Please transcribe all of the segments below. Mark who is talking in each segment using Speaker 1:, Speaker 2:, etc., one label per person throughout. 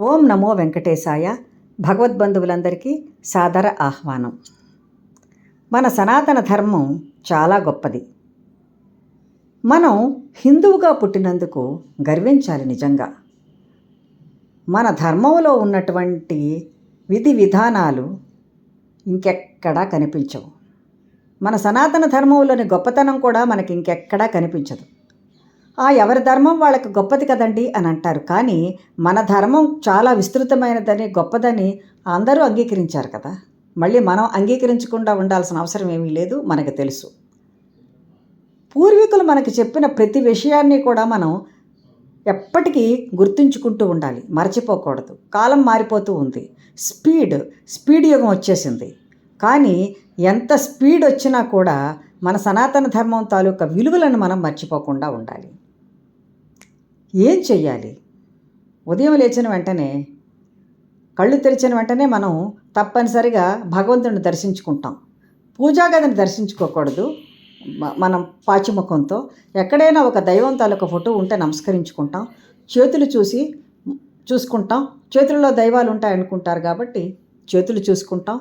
Speaker 1: ఓం నమో వెంకటేశాయ. భగవద్బంధువులందరికీ సాదర ఆహ్వానం. మన సనాతన ధర్మం చాలా గొప్పది. మనం హిందువుగా పుట్టినందుకు గర్వించాలి నిజంగా. మన ధర్మంలో ఉన్నటువంటి విధి విధానాలు ఇంకెక్కడా కనిపించవు. మన సనాతన ధర్మంలోని గొప్పతనం కూడా మనకి ఇంకెక్కడా కనిపించదు. ఆ ఎవరి ధర్మం వాళ్ళకి గొప్పది కదండి అని అంటారు. కానీ మన ధర్మం చాలా విస్తృతమైనదని గొప్పదని అందరూ అంగీకరించారు కదా. మళ్ళీ మనం అంగీకరించకుండా ఉండాల్సిన అవసరం ఏమీ లేదు మనకు తెలుసు. పూర్వీకులు మనకు చెప్పిన ప్రతి విషయాన్ని కూడా మనం ఎప్పటికీ గుర్తుంచుకుంటూ ఉండాలి. మర్చిపోకూడదు. కాలం మారిపోతూ ఉంది. స్పీడ్ స్పీడ్ యుగం వచ్చేసింది. కానీ ఎంత స్పీడ్ వచ్చినా కూడా మన సనాతన ధర్మం తాలూకా విలువలను మనం మర్చిపోకుండా ఉండాలి. ఏం చెయ్యాలి? ఉదయం లేచిన వెంటనే కళ్ళు తెరిచిన వెంటనే మనం తప్పనిసరిగా భగవంతుని దర్శించుకుంటాం. పూజాగదిని దర్శించుకోకూడదు మనం పాచిముఖంతో. ఎక్కడైనా ఒక దైవం తాలూకా ఫోటో ఉంటే నమస్కరించుకుంటాం. చేతులు చూసి చూసుకుంటాం. చేతుల్లో దైవాలు ఉంటాయనుకుంటారు కాబట్టి చేతులు చూసుకుంటాం.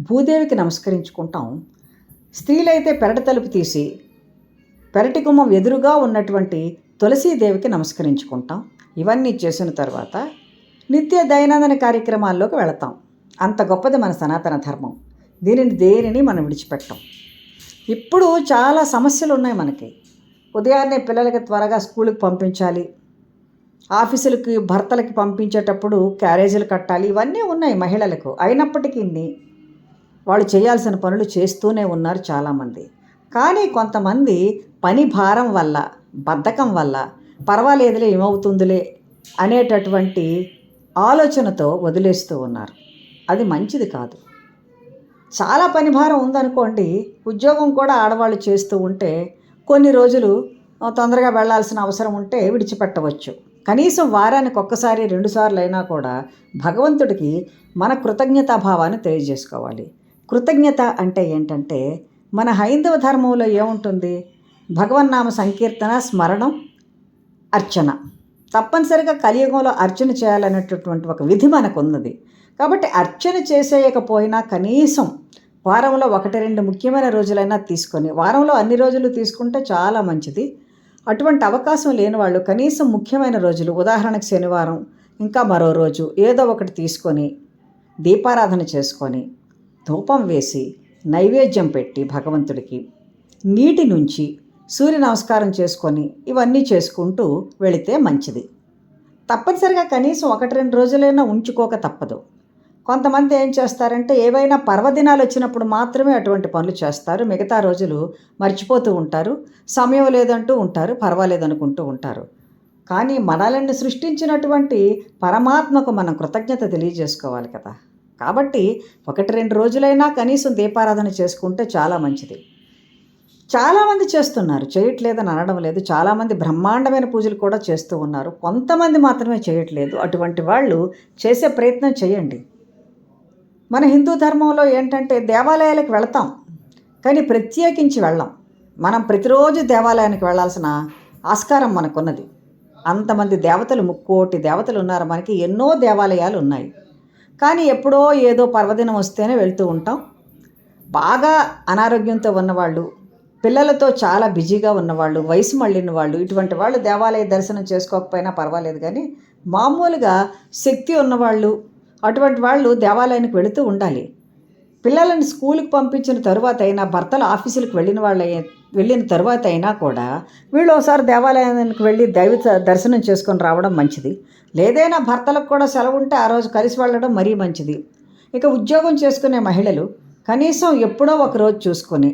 Speaker 1: భూదేవికి నమస్కరించుకుంటాం. స్త్రీలైతే పెరట తలుపు తీసి పెరటి గుమ్మం ఎదురుగా ఉన్నటువంటి తులసీదేవికి నమస్కరించుకుంటాం. ఇవన్నీ చేసిన తర్వాత నిత్య దైనందిన కార్యక్రమాల్లోకి వెళతాం. అంత గొప్పది మన సనాతన ధర్మం. దీనిని దేనిని మనం విడిచిపెట్టాం. ఇప్పుడు చాలా సమస్యలు ఉన్నాయి మనకి. ఉదయాన్నే పిల్లలకి త్వరగా స్కూల్కి పంపించాలి. ఆఫీసులకి భర్తలకి పంపించేటప్పుడు క్యారేజీలు కట్టాలి. ఇవన్నీ ఉన్నాయి మహిళలకు. అయినప్పటికీ వాళ్ళు చేయాల్సిన పనులు చేస్తూనే ఉన్నారు చాలామంది. కానీ కొంతమంది పని భారం వల్ల బద్ధకం వల్ల పర్వాలేదులే ఏమవుతుందిలే అనేటటువంటి ఆలోచనతో వదిలేస్తూ ఉన్నారు. అది మంచిది కాదు. చాలా పని భారం ఉందనుకోండి ఉద్యోగం కూడా ఆడవాళ్ళు చేస్తూ ఉంటే కొన్ని రోజులు తొందరగా వెళ్ళాల్సిన అవసరం ఉంటే విడిచిపెట్టవచ్చు. కనీసం వారానికి ఒక్కసారి రెండుసార్లు అయినా కూడా భగవంతుడికి మన కృతజ్ఞతాభావాన్ని తెలియజేసుకోవాలి. కృతజ్ఞత అంటే ఏంటంటే మన హైందవ ధర్మంలో ఏముంటుంది? భగవన్నామ సంకీర్తన స్మరణం అర్చన. తప్పనిసరిగా కలియుగంలో అర్చన చేయాలనేటటువంటి ఒక విధి మనకు ఉన్నది కాబట్టి అర్చన చేసేయకపోయినా కనీసం వారంలో ఒకటి రెండు ముఖ్యమైన రోజులైనా తీసుకొని వారంలో అన్ని రోజులు తీసుకుంటే చాలా మంచిది. అటువంటి అవకాశం లేని వాళ్ళు కనీసం ముఖ్యమైన రోజులు ఉదాహరణకు శనివారం ఇంకా మరో రోజు ఏదో ఒకటి తీసుకొని దీపారాధన చేసుకొని ధూపం వేసి నైవేద్యం పెట్టి భగవంతుడికి నీటి నుంచి సూర్య నమస్కారం చేసుకొని ఇవన్నీ చేసుకుంటూ వెళితే మంచిది. తప్పనిసరిగా కనీసం ఒకటి రెండు రోజులైనా ఉంచుకోక తప్పదు. కొంతమంది ఏం చేస్తారంటే ఏవైనా పర్వదినాలు వచ్చినప్పుడు మాత్రమే అటువంటి పనులు చేస్తారు. మిగతా రోజులు మర్చిపోతూ ఉంటారు. సమయం లేదంటూ ఉంటారు. పర్వాలేదనుకుంటూ ఉంటారు. కానీ మనల్ని సృష్టించినటువంటి పరమాత్మకు మనం కృతజ్ఞత తెలియజేసుకోవాలి కదా. కాబట్టి ఒకటి రెండు రోజులైనా కనీసం దీపారాధన చేసుకుంటే చాలా మంచిది. చాలామంది చేస్తున్నారు. చేయట్లేదని అనడం లేదు. చాలామంది బ్రహ్మాండమైన పూజలు కూడా చేస్తూ ఉన్నారు. కొంతమంది మాత్రమే చేయట్లేదు. అటువంటి వాళ్ళు చేసే ప్రయత్నం చేయండి. మన హిందూ ధర్మంలో ఏంటంటే దేవాలయాలకు వెళతాం. కానీ ప్రత్యేకించి వెళ్ళాం. మనం ప్రతిరోజు దేవాలయానికి వెళ్ళాల్సిన ఆస్కారం మనకున్నది. అంతమంది దేవతలు ముక్కోటి దేవతలు ఉన్నారు మనకి. ఎన్నో దేవాలయాలు ఉన్నాయి. కానీ ఎప్పుడో ఏదో పర్వదినం వస్తేనే వెళ్తూ ఉంటాం. బాగా అనారోగ్యంతో ఉన్నవాళ్ళు పిల్లలతో చాలా బిజీగా ఉన్నవాళ్ళు వయసు మళ్ళిన వాళ్ళు ఇటువంటి వాళ్ళు దేవాలయ దర్శనం చేసుకోకపోయినా పర్వాలేదు కానీ మామూలుగా శక్తి ఉన్నవాళ్ళు అటువంటి వాళ్ళు దేవాలయానికి వెళుతూ ఉండాలి. పిల్లలను స్కూల్కి పంపించిన తరువాత అయినా భర్తలు ఆఫీసులకు వెళ్ళిన వాళ్ళ వెళ్ళిన తర్వాత అయినా కూడా వీళ్ళు ఒకసారి దేవాలయానికి వెళ్ళి దైవ దర్శనం చేసుకొని రావడం మంచిది. లేదైనా భర్తలకు కూడా సెలవు ఉంటే ఆ రోజు కలిసి వెళ్ళడం మరీ మంచిది. ఇక ఉద్యోగం చేసుకునే మహిళలు కనీసం ఎప్పుడో ఒక రోజు చూసుకొని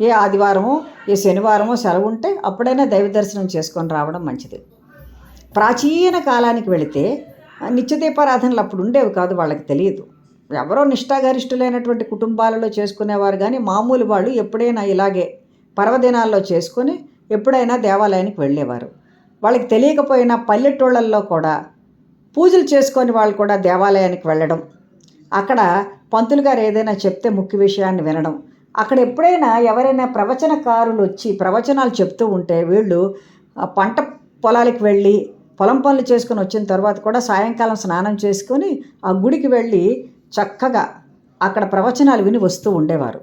Speaker 1: ఏ ఆదివారమో ఏ శనివారమో సెలవు ఉంటే అప్పుడైనా దైవ దర్శనం చేసుకొని రావడం మంచిది. ప్రాచీన కాలానికి వెళితే నిత్యదీపారాధనలు నిత్య దీపారాధనలు అప్పుడు ఉండేవి కాదు వాళ్ళకి తెలియదు. ఎవరో నిష్ఠాగరిష్ఠులైనటువంటి కుటుంబాలలో చేసుకునేవారు కానీ మామూలు వాళ్ళు ఎప్పుడైనా ఇలాగే పర్వదినాల్లో చేసుకొని ఎప్పుడైనా దేవాలయానికి వెళ్ళేవారు. వాళ్ళకి తెలియకపోయినా పల్లెటూళ్ళల్లో కూడా పూజలు చేసుకొని వాళ్ళు కూడా దేవాలయానికి వెళ్ళడం. అక్కడ పంతులు గారు ఏదైనా చెప్తే ముఖ్య విషయాన్ని వినడం. అక్కడ ఎప్పుడైనా ఎవరైనా ప్రవచనకారులు వచ్చి ప్రవచనాలు చెప్తూ ఉంటే వీళ్ళు పంట పొలాలకు వెళ్ళి పొలం పనులు చేసుకొని వచ్చిన తర్వాత కూడా సాయంకాలం స్నానం చేసుకొని ఆ గుడికి వెళ్ళి చక్కగా అక్కడ ప్రవచనాలు విని వస్తూ ఉండేవారు.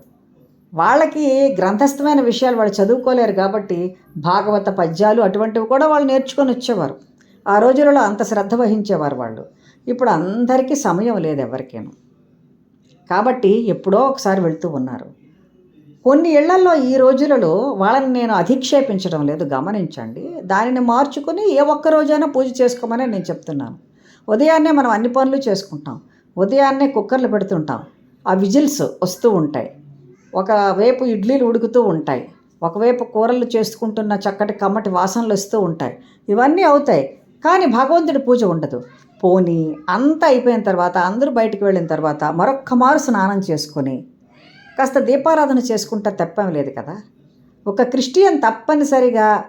Speaker 1: వాళ్ళకి గ్రంథస్థమైన విషయాలు వాళ్ళు చదువుకోలేరు కాబట్టి భాగవత పద్యాలు అటువంటివి కూడా వాళ్ళు నేర్చుకొని వచ్చేవారు. ఆ రోజులలో అంత శ్రద్ధ వహించేవారు వాళ్ళు. ఇప్పుడు అందరికీ సమయం లేదు ఎవరికేను. కాబట్టి ఎప్పుడో ఒకసారి వెళ్తూ ఉన్నారు. కొన్ని ఇళ్ళలో ఈ రోజులలో వాళ్ళని నేను అధిక్షేపించడం లేదు గమనించండి. దానిని మార్చుకుని ఏ ఒక్క రోజైనా పూజ చేసుకోమని నేను చెప్తున్నాను. ఉదయాన్నే మనం అన్ని పనులు చేసుకుంటాం. ఉదయాన్నే కుక్కర్లు పెడుతుంటాం. ఆ విజిల్స్ వస్తూ ఉంటాయి. ఒకవైపు ఇడ్లీలు ఉడుకుతూ ఉంటాయి. ఒకవైపు కూరలు చేసుకుంటున్న చక్కటి కమ్మటి వాసనలు వస్తూ ఉంటాయి. ఇవన్నీ అవుతాయి. కానీ భగవంతుడి పూజ ఉండదు. పోనీ అంతా అయిపోయిన తర్వాత అందరూ బయటికి వెళ్ళిన తర్వాత మరొక్క మారు స్నానం చేసుకొని కాస్త దీపారాధన చేసుకుంటా తప్పేం లేదు కదా. ఒక క్రిస్టియన్ తప్పనిసరిగా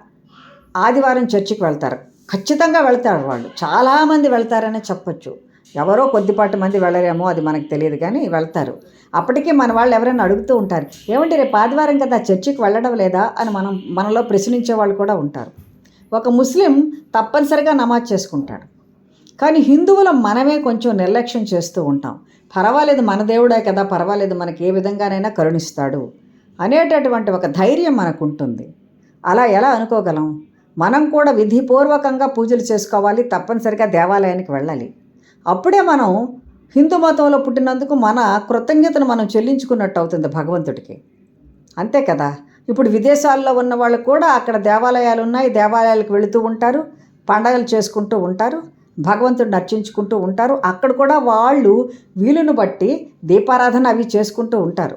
Speaker 1: ఆదివారం చర్చికి వెళ్తారు. ఖచ్చితంగా వెళ్తారు వాళ్ళు. చాలామంది వెళ్తారనే చెప్పొచ్చు. ఎవరో కొద్దిపాటి మంది వెళ్ళరేమో అది మనకు తెలియదు కానీ వెళ్తారు. అప్పటికే మన వాళ్ళు ఎవరైనా అడుగుతూ ఉంటారు ఏమంటే రేపు ఆదివారం కదా చర్చికి వెళ్ళడం లేదా? అని మనం మనలో ప్రశ్నించే వాళ్ళు కూడా ఉంటారు. ఒక ముస్లిం తప్పనిసరిగా నమాజ్ చేసుకుంటాడు. కానీ హిందువులం మనమే కొంచెం నిర్లక్ష్యం చేస్తూ ఉంటాం. పర్వాలేదు మన దేవుడే కదా పర్వాలేదు మనకి ఏ విధంగానైనా కరుణిస్తాడు అనేటటువంటి ఒక ధైర్యం మనకు ఉంటుంది అలా ఎలా అనుకోగలం? మనం కూడా విధిపూర్వకంగా పూజలు చేసుకోవాలి తప్పనిసరిగా దేవాలయానికి వెళ్ళాలి. అప్పుడే మనం హిందూ మతంలో పుట్టినందుకు మన కృతజ్ఞతను మనం చెల్లించుకున్నట్టు అవుతుంది భగవంతుడికి. అంతే కదా? ఇప్పుడు విదేశాల్లో ఉన్న వాళ్ళు కూడా అక్కడ దేవాలయాలు ఉన్నాయి దేవాలయాలకు వెళుతూ ఉంటారు పండగలు చేసుకుంటూ ఉంటారు. భగవంతుడిని అర్చించుకుంటూ ఉంటారు. అక్కడ కూడా వాళ్ళు వీలును బట్టి దీపారాధన అవి చేసుకుంటూ ఉంటారు.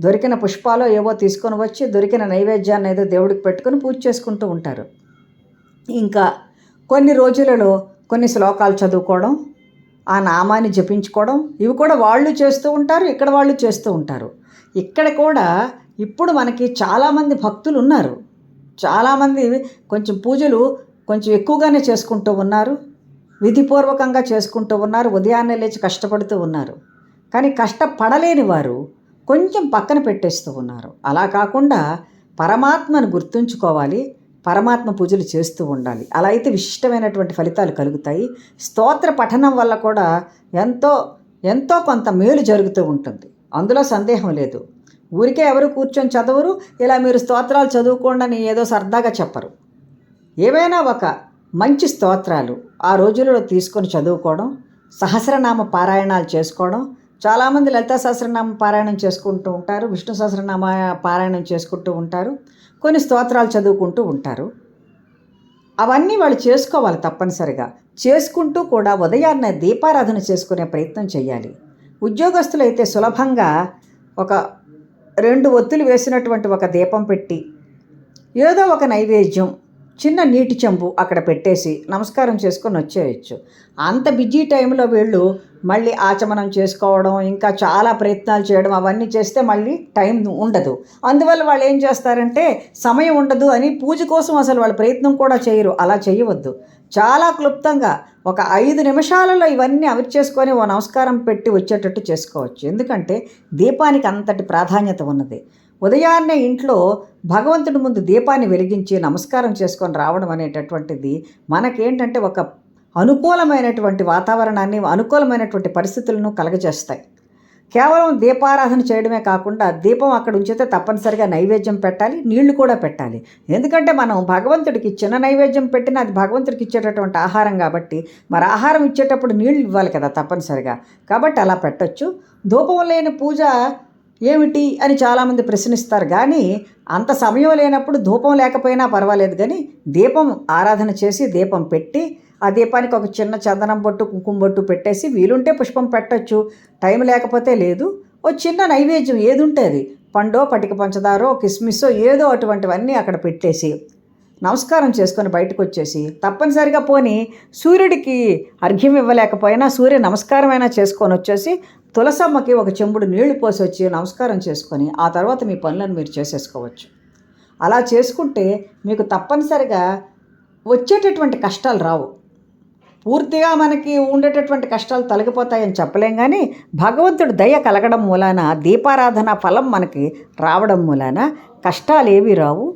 Speaker 1: దొరికిన పుష్పాలు ఏవో తీసుకొని వచ్చి దొరికిన నైవేద్యాన్ని ఏదో దేవుడికి పెట్టుకొని పూజ చేసుకుంటూ ఉంటారు. ఇంకా కొన్ని రోజులలో కొన్ని శ్లోకాలు చదువుకోవడం ఆ నామాన్ని జపించుకోవడం ఇవి కూడా వాళ్ళు చేస్తూ ఉంటారు ఇక్కడ వాళ్ళు చేస్తూ ఉంటారు. ఇక్కడ కూడా ఇప్పుడు మనకి చాలామంది భక్తులు ఉన్నారు. చాలామంది కొంచెం పూజలు కొంచెం ఎక్కువగానే చేసుకుంటూ ఉన్నారు. విధిపూర్వకంగా చేసుకుంటూ ఉన్నారు ఉదయాన్నే లేచి కష్టపడుతూ ఉన్నారు. కానీ కష్టపడలేని వారు కొంచెం పక్కన పెట్టేస్తూ ఉన్నారు. అలా కాకుండా పరమాత్మను గుర్తుంచుకోవాలి పరమాత్మ పూజలు చేస్తూ ఉండాలి. అలా అయితే విశిష్టమైనటువంటి ఫలితాలు కలుగుతాయి. స్తోత్ర పఠనం వల్ల కూడా ఎంతో ఎంతో కొంత మేలు జరుగుతూ ఉంటుంది. అందులో సందేహం లేదు. ఊరికే ఎవరు కూర్చొని చదవరు ఇలా మీరు స్తోత్రాలు చదువుకోండి అని ఏదో సరదాగా చెప్పరు. ఏవైనా ఒక మంచి స్తోత్రాలు ఆ రోజులలో తీసుకొని చదువుకోవడం సహస్రనామ పారాయణాలు చేసుకోవడం చాలామంది లలితా సహస్రనామ పారాయణం చేసుకుంటూ ఉంటారు విష్ణు సహస్రనామ పారాయణం చేసుకుంటూ ఉంటారు కొన్ని స్తోత్రాలు చదువుకుంటూ ఉంటారు. అవన్నీ వాళ్ళు చేసుకోవాలి తప్పనిసరిగా. చేసుకుంటూ కూడా ఉదయాన్నే దీపారాధన చేసుకునే ప్రయత్నం చేయాలి. ఉద్యోగస్తులైతే సులభంగా ఒక రెండు ఒత్తులు వేసినటువంటి ఒక దీపం పెట్టి ఏదో ఒక నైవేద్యం చిన్న నీటి చెంబు అక్కడ పెట్టేసి నమస్కారం చేసుకొని వచ్చేయచ్చు. అంత బిజీ టైంలో వీళ్ళు మళ్ళీ ఆచమనం చేసుకోవడం ఇంకా చాలా ప్రయత్నాలు చేయడం అవన్నీ చేస్తే మళ్ళీ టైం ఉండదు. అందువల్ల వాళ్ళు ఏం చేస్తారంటే సమయం ఉండదు అని పూజ కోసం అసలు వాళ్ళు ప్రయత్నం కూడా చేయరు. అలా చేయవద్దు. చాలా క్లుప్తంగా ఒక ఐదు నిమిషాలలో ఇవన్నీ అవి చేసుకొని ఓ నమస్కారం పెట్టి వచ్చేటట్టు చేసుకోవచ్చు. ఎందుకంటే దీపానికి అంతటి ప్రాధాన్యత ఉన్నది. ఉదయాన్నే ఇంట్లో భగవంతుడి ముందు దీపాన్ని వెలిగించి నమస్కారం చేసుకొని రావడం అనేటటువంటిది మనకేంటంటే ఒక అనుకూలమైనటువంటి వాతావరణాన్ని అనుకూలమైనటువంటి పరిస్థితులను కలగజేస్తాయి. కేవలం దీపారాధన చేయడమే కాకుండా దీపం అక్కడ ఉంచితే తప్పనిసరిగా నైవేద్యం పెట్టాలి నీళ్ళు కూడా పెట్టాలి. ఎందుకంటే మనం భగవంతుడికి చిన్న నైవేద్యం పెట్టిన అది భగవంతుడికి ఇచ్చేటటువంటి ఆహారం కాబట్టి మరి ఆహారం ఇచ్చేటప్పుడు నీళ్ళు ఇవ్వాలి కదా తప్పనిసరిగా. కాబట్టి అలా పెట్టొచ్చు. ధూపం లేని పూజ ఏమిటి అని చాలామంది ప్రశ్నిస్తారు. కానీ అంత సమయం లేనప్పుడు ధూపం లేకపోయినా పర్వాలేదు. కానీ దీపం ఆరాధన చేసి దీపం పెట్టి ఆ దీపానికి ఒక చిన్న చందనం బొట్టు కుంకుమ బొట్టు పెట్టేసి వీలుంటే పుష్పం పెట్టొచ్చు. టైం లేకపోతే లేదు. ఓ చిన్న నైవేద్యం ఏది ఉంటే అది. పండో పటిక పంచదారో కిస్మిస్సో ఏదో అటువంటివన్నీ అక్కడ పెట్టేసి నమస్కారం చేసుకొని బయటకు వచ్చేసి తప్పనిసరిగా పోని సూర్యుడికి అర్ఘ్యం ఇవ్వలేకపోయినా సూర్య నమస్కారమైనా చేసుకొని వచ్చేసి తులసమ్మకి ఒక చెంబుడు నీళ్ళు పోసి వచ్చి నమస్కారం చేసుకొని ఆ తర్వాత మీ పనులను మీరు చేసేసుకోవచ్చు. అలా చేసుకుంటే మీకు తప్పనిసరిగా వచ్చేటటువంటి కష్టాలు రావు. పూర్తిగా మనకి ఉండేటటువంటి కష్టాలు తొలగిపోతాయని చెప్పలేం కానీ భగవంతుడు దయ కలగడం మూలాన దీపారాధన ఫలం మనకి రావడం మూలాన కష్టాలు ఏవి రావు.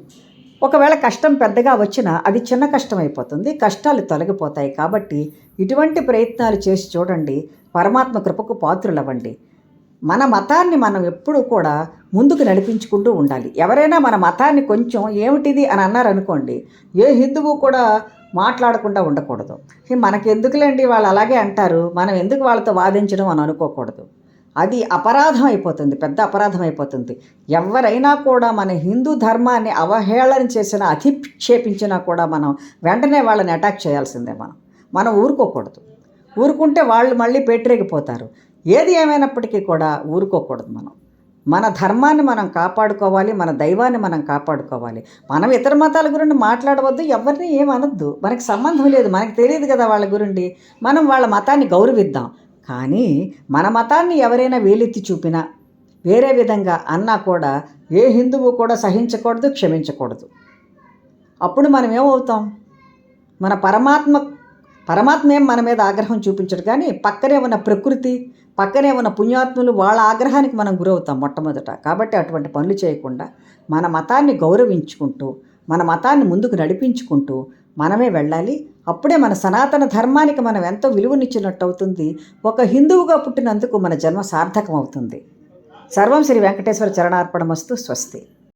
Speaker 1: ఒకవేళ కష్టం పెద్దగా వచ్చినా అది చిన్న కష్టం అయిపోతుంది. కష్టాలు తొలగిపోతాయి కాబట్టి ఇటువంటి ప్రయత్నాలు చేసి చూడండి. పరమాత్మ కృపకు పాత్రులవ్వండి. మన మతాన్ని మనం ఎప్పుడూ కూడా ముందుకు నడిపించుకుంటూ ఉండాలి. ఎవరైనా మన మతాన్ని కొంచెం ఏమిటిది అని అన్నారనుకోండి ఏ హిందువు కూడా మాట్లాడకుండా ఉండకూడదు. "హే, మనకెందుకులేండి వాళ్ళు అలాగే అంటారు మనం ఎందుకు వాళ్ళతో వాదించడం అని అనుకోకూడదు. అది అపరాధం అయిపోతుంది పెద్ద అపరాధం అయిపోతుంది ఎవరైనా కూడా మన హిందూ ధర్మాన్ని అవహేళన చేసిన అధిక్షేపించినా కూడా మనం వెంటనే వాళ్ళని అటాక్ చేయాల్సిందే మనం. మనం ఊరుకోకూడదు. ఊరుకుంటే వాళ్ళు మళ్ళీ పెట్టరేగిపోతారు ఏది ఏమైనప్పటికీ కూడా ఊరుకోకూడదు మనం. మన ధర్మాన్ని మనం కాపాడుకోవాలి మన దైవాన్ని మనం కాపాడుకోవాలి. మనం ఇతర మతాల గురించి మాట్లాడవద్దు ఎవరిని ఏమనొద్దు మనకి సంబంధం లేదు మనకి తెలియదు కదా వాళ్ళ గురించి. మనం వాళ్ళ మతాన్ని గౌరవిద్దాం. కానీ మన మతాన్ని ఎవరైనా వేలెత్తి చూపినా వేరే విధంగా అన్నా కూడా ఏ హిందువు కూడా సహించకూడదు క్షమించకూడదు. అప్పుడు మనం ఏమవుతాం? మన పరమాత్మ పరమాత్మ ఏం మన మీద ఆగ్రహం చూపించడు కానీ పక్కనే ఉన్న ప్రకృతి పక్కనే ఉన్న పుణ్యాత్ములు వాళ్ళ ఆగ్రహానికి మనం గురవుతాం మొట్టమొదట. కాబట్టి అటువంటి పనులు చేయకుండా మన మతాన్ని గౌరవించుకుంటూ మన మతాన్ని ముందుకు నడిపించుకుంటూ మనమే వెళ్ళాలి. అప్పుడే మన సనాతన ధర్మానికి మనం ఎంతో విలువనిచ్చినట్టు అవుతుంది ఒక హిందువుగా పుట్టినందుకు మన జన్మ సార్థకం అవుతుంది సర్వం శ్రీ వెంకటేశ్వర చరణార్పణమస్తు స్వస్తి.